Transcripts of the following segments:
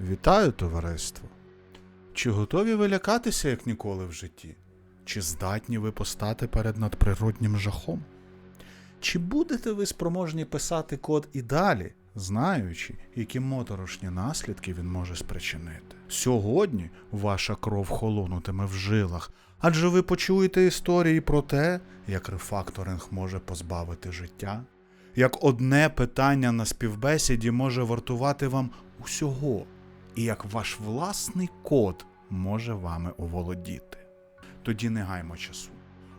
Вітаю, товариство! Чи готові ви лякатися, як ніколи в житті? Чи здатні ви постати перед надприроднім жахом? Чи будете ви спроможні писати код і далі, знаючи, які моторошні наслідки він може спричинити? Сьогодні ваша кров холонутиме в жилах, адже ви почуєте історії про те, як рефакторинг може позбавити життя, як одне питання на співбесіді може вартувати вам усього, і як ваш власний код може вами оволодіти. Тоді не гаймо часу.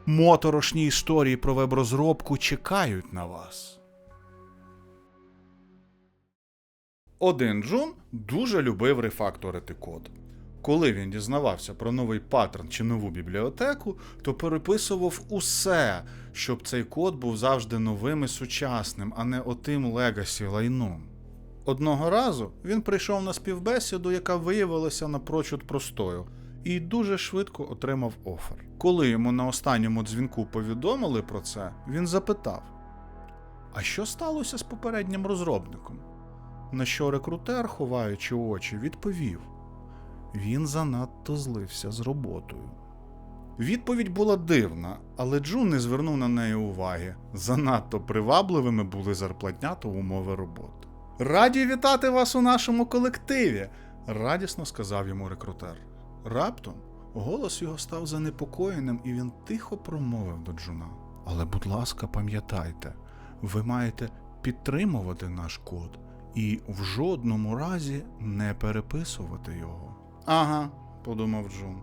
Моторошні історії про веб-розробку чекають на вас. Один Джун дуже любив рефакторити код. Коли він дізнавався про новий паттерн чи нову бібліотеку, то переписував усе, щоб цей код був завжди новим і сучасним, а не отим легасі лайном. Одного разу він прийшов на співбесіду, яка виявилася напрочуд простою, і дуже швидко отримав офер. Коли йому на останньому дзвінку повідомили про це, він запитав: А що сталося з попереднім розробником? На що рекрутер, ховаючи очі, відповів: Він занадто злився з роботою. Відповідь була дивна, але Джун не звернув на неї уваги. Занадто привабливими були зарплатня та умови роботи. Раді вітати вас у нашому колективі, радісно сказав йому рекрутер. Раптом голос його став занепокоєним, і він тихо промовив до Джуна. Але, будь ласка, пам'ятайте, ви маєте підтримувати наш код і в жодному разі не переписувати його. Ага, подумав Джун.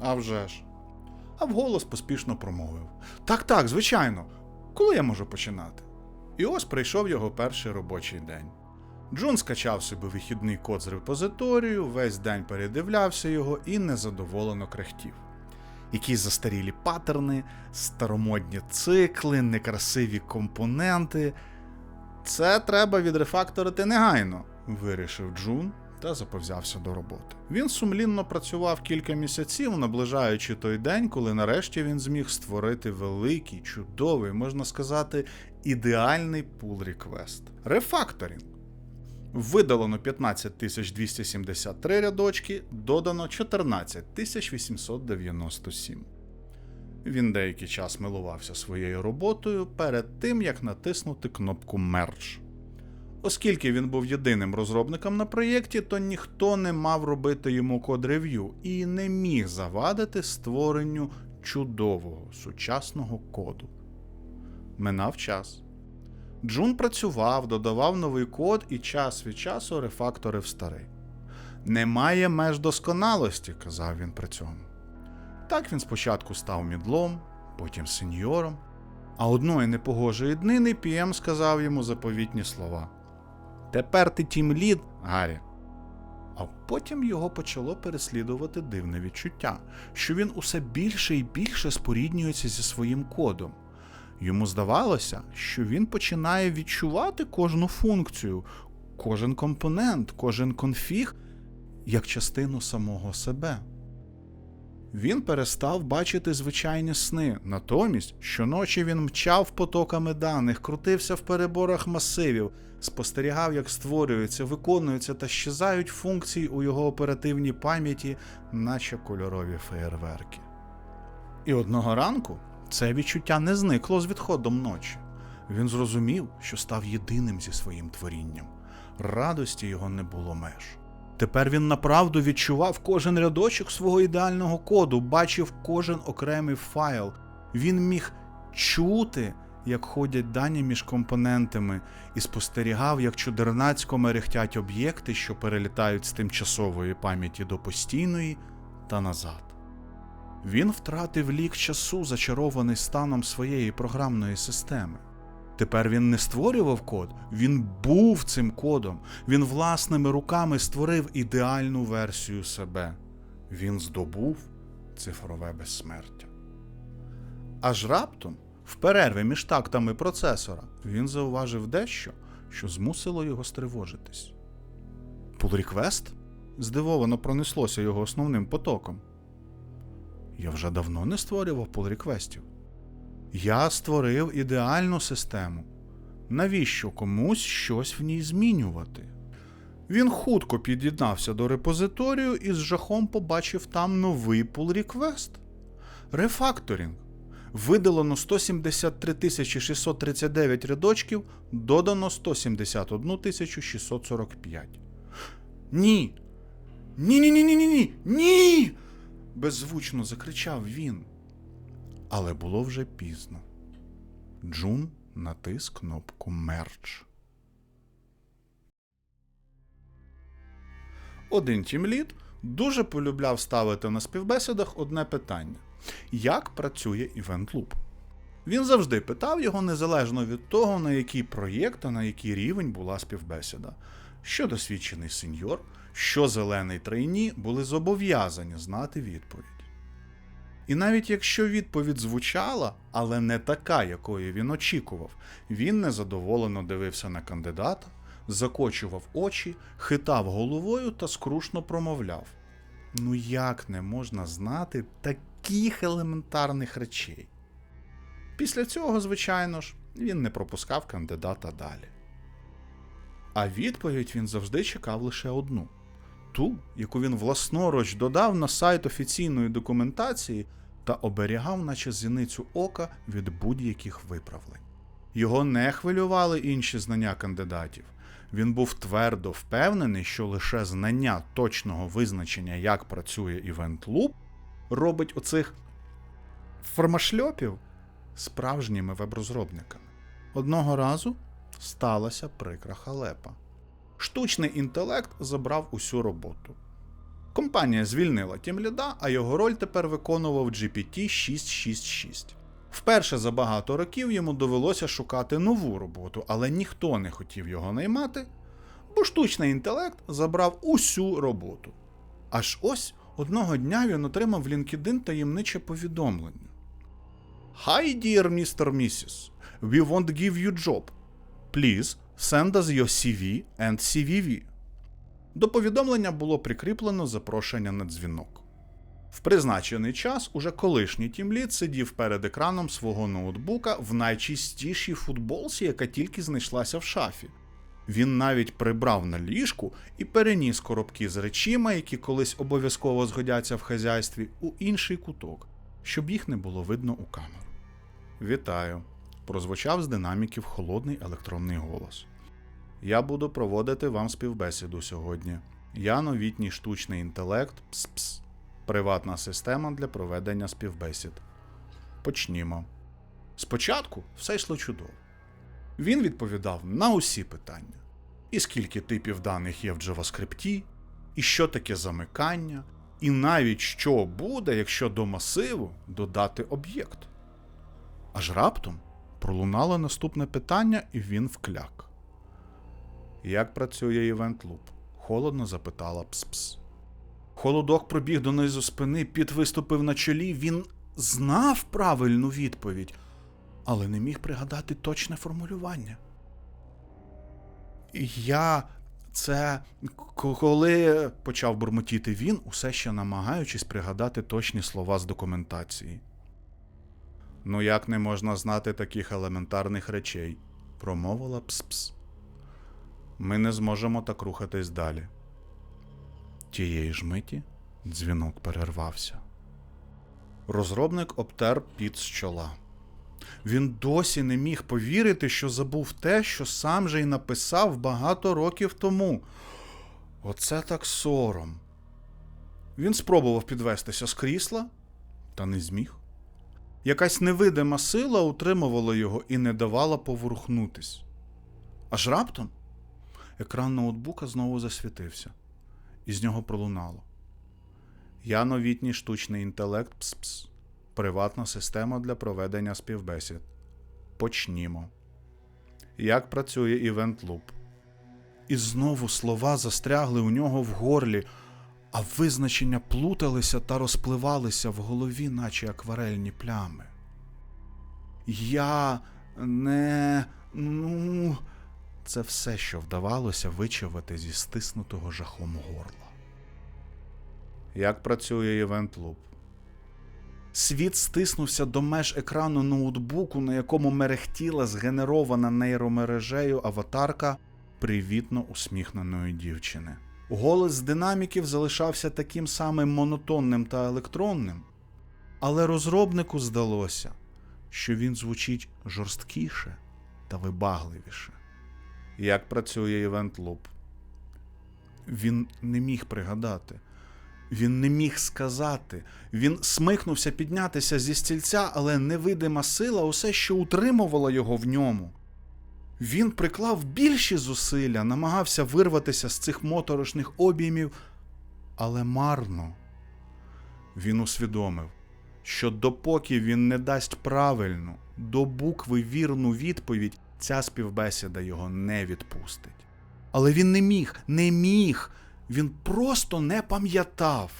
А вже ж. А вголос поспішно промовив: Так, так, звичайно. Коли я можу починати? І ось прийшов його перший робочий день. Джун скачав собі вихідний код з репозиторію, весь день передивлявся його і незадоволено крехтів. Якісь застарілі паттерни, старомодні цикли, некрасиві компоненти. Це треба відрефакторити негайно, вирішив Джун та заповзявся до роботи. Він сумлінно працював кілька місяців, наближаючи той день, коли нарешті він зміг створити великий, чудовий, можна сказати, ідеальний pull request. Рефакторінг. Видалено 15273 рядочки, додано 14897. Він деякий час милувався своєю роботою перед тим, як натиснути кнопку Merge. Оскільки він був єдиним розробником на проєкті, то ніхто не мав робити йому код рев'ю і не міг завадити створенню чудового сучасного коду. Минав час. Джун працював, додавав новий код і час від часу рефакторив старий. Немає меж досконалості, казав він при цьому. Так він спочатку став мідлом, потім сеньором, а одної непогожої днини Пієм сказав йому заповітні слова. Тепер ти тім лід, Гаррі. А потім його почало переслідувати дивне відчуття, що він усе більше і більше споріднюється зі своїм кодом. Йому здавалося, що він починає відчувати кожну функцію, кожен компонент, кожен конфіг як частину самого себе. Він перестав бачити звичайні сни, натомість щоночі він мчав потоками даних, крутився в переборах масивів, спостерігав, як створюються, виконуються та щезають функції у його оперативній пам'яті, наче кольорові феєрверки. І одного ранку це відчуття не зникло з відходом ночі. Він зрозумів, що став єдиним зі своїм творінням. Радості його не було меж. Тепер він направду відчував кожен рядочок свого ідеального коду, бачив кожен окремий файл. Він міг чути, як ходять дані між компонентами, і спостерігав, як чудернацько мерехтять об'єкти, що перелітають з тимчасової пам'яті до постійної та назад. Він втратив лік часу, зачарований станом своєї програмної системи. Тепер він не створював код, він був цим кодом. Він власними руками створив ідеальну версію себе. Він здобув цифрове безсмертя. Аж раптом, в перерві між тактами процесора, він зауважив дещо, що змусило його стривожитись. Pull request? здивовано пронеслося його основним потоком. Я вже давно не створював pull реквестів. Я створив ідеальну систему. Навіщо комусь щось в ній змінювати? Він хутко під'єднався до репозиторію і з жахом побачив там новий pull request. Рефакторінг. Видалено 173 639 рядочків, додано 171 645. Ні. Ні-ні-ні-ні-ні! ні, беззвучно закричав він. Але було вже пізно. Джун натис кнопку Мерч. Один тімліт дуже полюбляв ставити на співбесідах одне питання: як працює Loop? Він завжди питав його незалежно від того, на який проєкт та на який рівень була співбесіда. Що досвідчений сеньор, що зелений трейні були зобов'язані знати відповідь. І навіть якщо відповідь звучала, але не така, якої він очікував, він незадоволено дивився на кандидата, закочував очі, хитав головою та скрушно промовляв: Ну як не можна знати таких елементарних речей? Після цього, звичайно ж, він не пропускав кандидата далі. А відповідь він завжди чекав лише одну ту, яку він власноруч додав на сайт офіційної документації та оберігав, наче зіницю ока від будь-яких виправлень. Його не хвилювали інші знання кандидатів. Він був твердо впевнений, що лише знання точного визначення, як працює Loop, робить оцих формашльопів справжніми веб-розробниками. Одного разу сталася прикра халепа. Штучний інтелект забрав усю роботу. Компанія звільнила тімліда, а його роль тепер виконував GPT 666. Вперше за багато років йому довелося шукати нову роботу, але ніхто не хотів його наймати, бо штучний інтелект забрав усю роботу. Аж ось одного дня він отримав в LinkedIn таємниче повідомлення. Hi, dear Mr. Mrs. We won't give you job. Please send us your CV and CVV. До повідомлення було прикріплено запрошення на дзвінок. В призначений час уже колишній тімліт сидів перед екраном свого ноутбука в найчистішій футболці, яка тільки знайшлася в шафі. Він навіть прибрав на ліжку і переніс коробки з речима, які колись обов'язково згодяться в хазяйстві, у інший куток, щоб їх не було видно у камеру. Вітаю! прозвучав з динаміків холодний електронний голос. Я буду проводити вам співбесіду сьогодні. Я новітній штучний інтелект ПСПС. Приватна система для проведення співбесід. Почнімо. Спочатку все йшло чудово. Він відповідав на усі питання: і скільки типів даних є в JavaScript, і що таке замикання, і навіть що буде, якщо до масиву додати об'єкт. Аж раптом пролунало наступне питання, і він вкляк. Як працює Event Loop? холодно запитала Пс-Пс. Холодок пробіг донизу спини, піт виступив на чолі. Він знав правильну відповідь, але не міг пригадати точне формулювання. Я це коли почав бурмотіти він, усе ще намагаючись пригадати точні слова з документації. Ну як не можна знати таких елементарних речей? промовила Пс-Пс. Ми не зможемо так рухатись далі. Тієї ж миті дзвінок перервався. Розробник обтер під з чола. Він досі не міг повірити, що забув те, що сам же й написав багато років тому. Оце так сором. Він спробував підвестися з крісла, та не зміг. Якась невидима сила утримувала його і не давала поворухнутись. Аж раптом екран ноутбука знову засвітився, і з нього пролунало. Я новітній штучний інтелект ПСПС. Приватна система для проведення співбесід. Почнімо. Як працює Event Loop? І знову слова застрягли у нього в горлі, а визначення плуталися та розпливалися в голові, наче акварельні плями. Я не. ну. Це все, що вдавалося вичавити зі стиснутого жахом горла. Як працює Event Loop? Світ стиснувся до меж екрану ноутбуку, на якому мерехтіла згенерована нейромережею аватарка привітно усміхненої дівчини. Голос з динаміків залишався таким самим монотонним та електронним, але розробнику здалося, що він звучить жорсткіше та вибагливіше. Як працює Event Loop? Він не міг пригадати. Він не міг сказати. Він смикнувся піднятися зі стільця, але невидима сила усе що утримувала його в ньому. Він приклав більші зусилля, намагався вирватися з цих моторошних обіймів, але марно. Він усвідомив, що допоки він не дасть правильну, до букви вірну відповідь, ця співбесіда його не відпустить. Але він не міг, не міг, він просто не пам'ятав.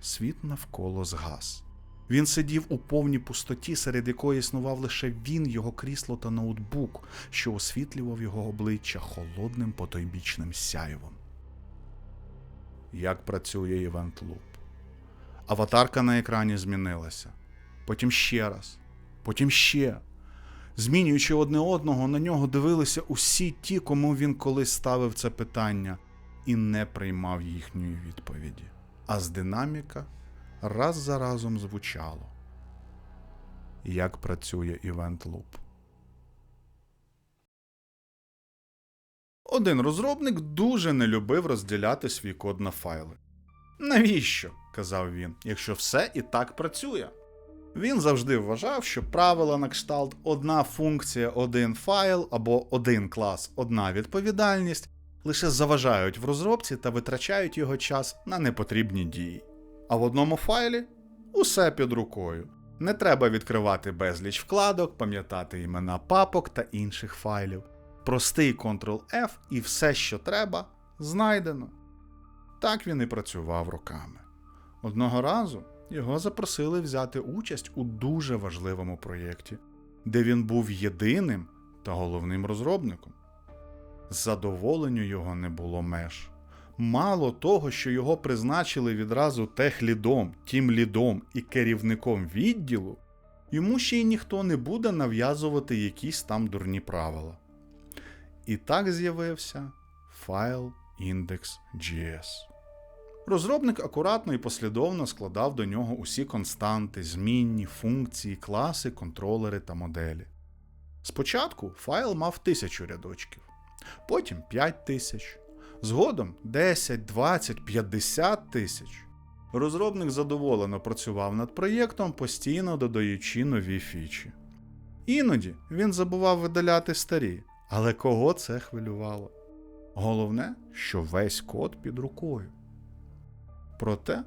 Світ навколо згас. Він сидів у повній пустоті, серед якої існував лише він, його крісло та ноутбук, що освітлював його обличчя холодним потойбічним сяйвом. Як працює Event Loop? Аватарка на екрані змінилася. Потім ще раз, потім ще. Змінюючи одне одного, на нього дивилися усі ті, кому він колись ставив це питання, і не приймав їхньої відповіді. А з динаміка раз за разом звучало. Як працює Event Loop. Один розробник дуже не любив розділяти свій код на файли. Навіщо? казав він, якщо все і так працює. Він завжди вважав, що правила на кшталт одна функція, один файл або один клас, одна відповідальність лише заважають в розробці та витрачають його час на непотрібні дії. А в одному файлі усе під рукою. Не треба відкривати безліч вкладок, пам'ятати імена папок та інших файлів. Простий Ctrl-F і все, що треба, знайдено. Так він і працював роками. Одного разу його запросили взяти участь у дуже важливому проєкті, де він був єдиним та головним розробником. Задоволенню його не було меж. Мало того, що його призначили відразу техлідом, тімлідом і керівником відділу, йому ще й ніхто не буде нав'язувати якісь там дурні правила. І так з'явився файл index.js. Розробник акуратно і послідовно складав до нього усі константи, змінні, функції, класи, контролери та моделі. Спочатку файл мав тисячу рядочків, потім 5 тисяч, згодом 10, 20, 50 тисяч. Розробник задоволено працював над проєктом, постійно додаючи нові фічі. Іноді він забував видаляти старі, але кого це хвилювало? Головне, що весь код під рукою. Проте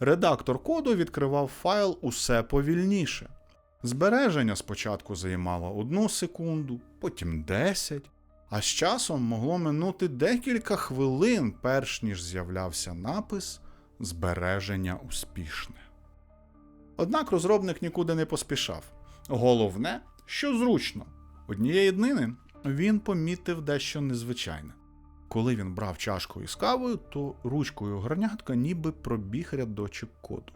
редактор коду відкривав файл усе повільніше. Збереження спочатку займало одну секунду, потім 10, а з часом могло минути декілька хвилин, перш ніж з'являвся напис Збереження успішне. Однак розробник нікуди не поспішав. Головне, що зручно. Однієї днини він помітив дещо незвичайне. Коли він брав чашку із кавою, то ручкою горнятка ніби пробіг рядочок коду.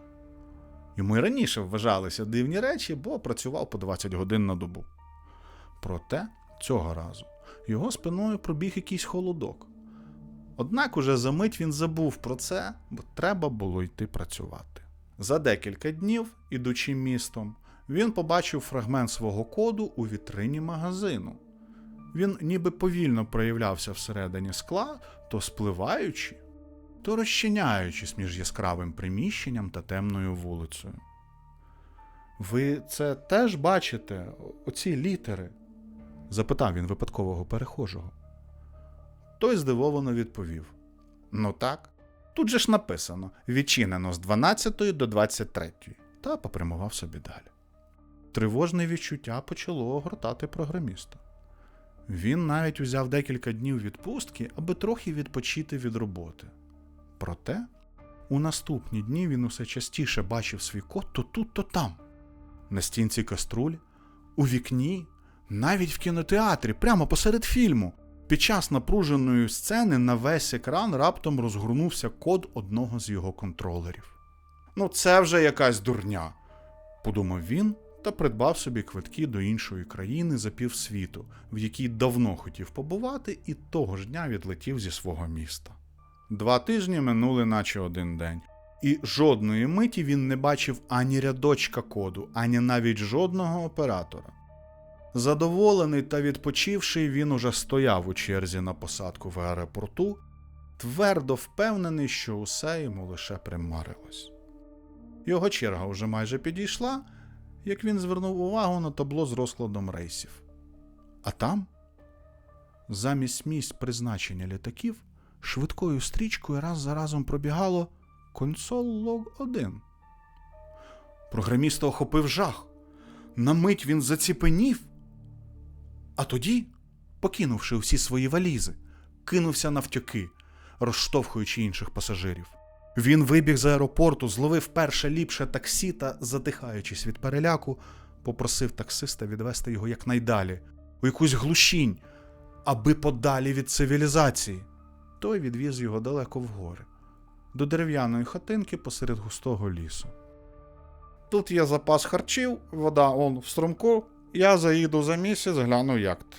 Йому й раніше вважалися дивні речі, бо працював по 20 годин на добу. Проте цього разу його спиною пробіг якийсь холодок. Однак уже за мить він забув про це, бо треба було йти працювати. За декілька днів, ідучи містом, він побачив фрагмент свого коду у вітрині магазину. Він ніби повільно проявлявся всередині скла, то спливаючи, то розчиняючись між яскравим приміщенням та темною вулицею. Ви це теж бачите, оці літери? Запитав він випадкового перехожого. Той здивовано відповів: Ну так, тут же ж написано відчинено з 12 до 23, та попрямував собі далі. Тривожне відчуття почало огортати програміста. Він навіть узяв декілька днів відпустки, аби трохи відпочити від роботи. Проте, у наступні дні він усе частіше бачив свій код то тут, то там, на стінці каструлі, у вікні, навіть в кінотеатрі, прямо посеред фільму. Під час напруженої сцени на весь екран раптом розгорнувся код одного з його контролерів. Ну, це вже якась дурня, подумав він, та придбав собі квитки до іншої країни за півсвіту, в якій давно хотів побувати, і того ж дня відлетів зі свого міста. Два тижні минули, наче один день, і жодної миті він не бачив ані рядочка коду, ані навіть жодного оператора. Задоволений та відпочивший, він уже стояв у черзі на посадку в аеропорту, твердо впевнений, що усе йому лише примарилось. Його черга вже майже підійшла, як він звернув увагу на табло з розкладом рейсів. А там, замість місць призначення літаків, швидкою стрічкою раз за разом пробігало консол лог 1. Програміста охопив жах. На мить він заціпенів. А тоді, покинувши всі свої валізи, кинувся навтьоки, розштовхуючи інших пасажирів. Він вибіг з аеропорту, зловив перше ліпше таксі та, задихаючись від переляку, попросив таксиста відвести його якнайдалі, у якусь глушінь, аби подалі від цивілізації. Той відвіз його далеко в гори, до дерев'яної хатинки посеред густого лісу. Тут є запас харчів, вода он в струмку, я заїду за місяць, гляну як ти,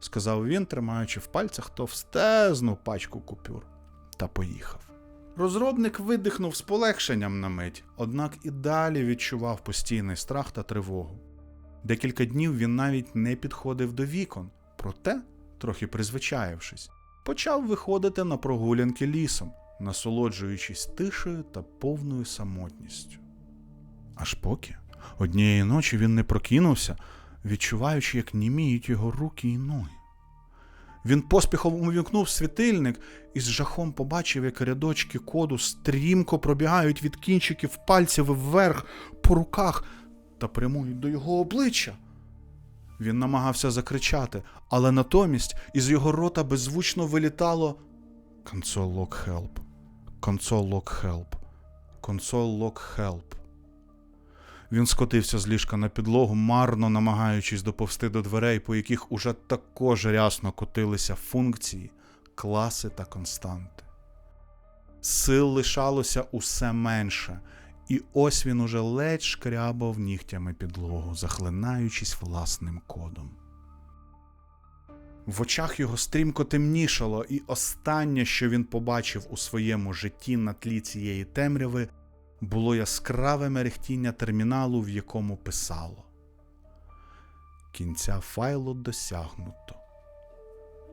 сказав він, тримаючи в пальцях товстезну пачку купюр, та поїхав. Розробник видихнув з полегшенням на мить, однак і далі відчував постійний страх та тривогу. Декілька днів він навіть не підходив до вікон, проте, трохи призвичаєвшись, почав виходити на прогулянки лісом, насолоджуючись тишею та повною самотністю. Аж поки однієї ночі він не прокинувся, відчуваючи, як німіють його руки і ноги. Він поспіхом увімкнув світильник і з жахом побачив, як рядочки коду стрімко пробігають від кінчиків пальців вверх по руках та прямують до його обличчя. Він намагався закричати, але натомість із його рота беззвучно вилітало Console log help. Console log help. Console log help. Він скотився з ліжка на підлогу, марно намагаючись доповсти до дверей, по яких уже також рясно котилися функції, класи та константи. Сил лишалося усе менше, і ось він уже ледь шкрябав нігтями підлогу, захлинаючись власним кодом. В очах його стрімко темнішало, і останнє, що він побачив у своєму житті на тлі цієї темряви, було яскраве мерехтіння терміналу, в якому писало. Кінця файлу досягнуто.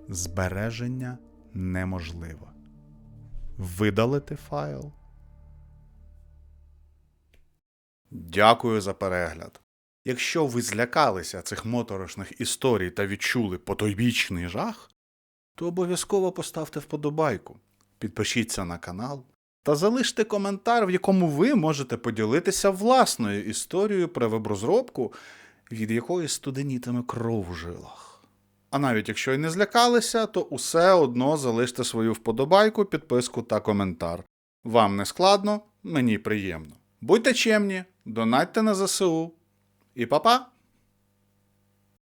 Збереження неможливо. Видалити файл. Дякую за перегляд. Якщо ви злякалися цих моторошних історій та відчули потойбічний жах, то обов'язково поставте вподобайку, підпишіться на канал та залиште коментар, в якому ви можете поділитися власною історією про веб-розробку, від якої студенітиме кров в жилах. А навіть якщо й не злякалися, то усе одно залиште свою вподобайку, підписку та коментар. Вам не складно, мені приємно. Будьте чемні, донатьте на ЗСУ і па-па!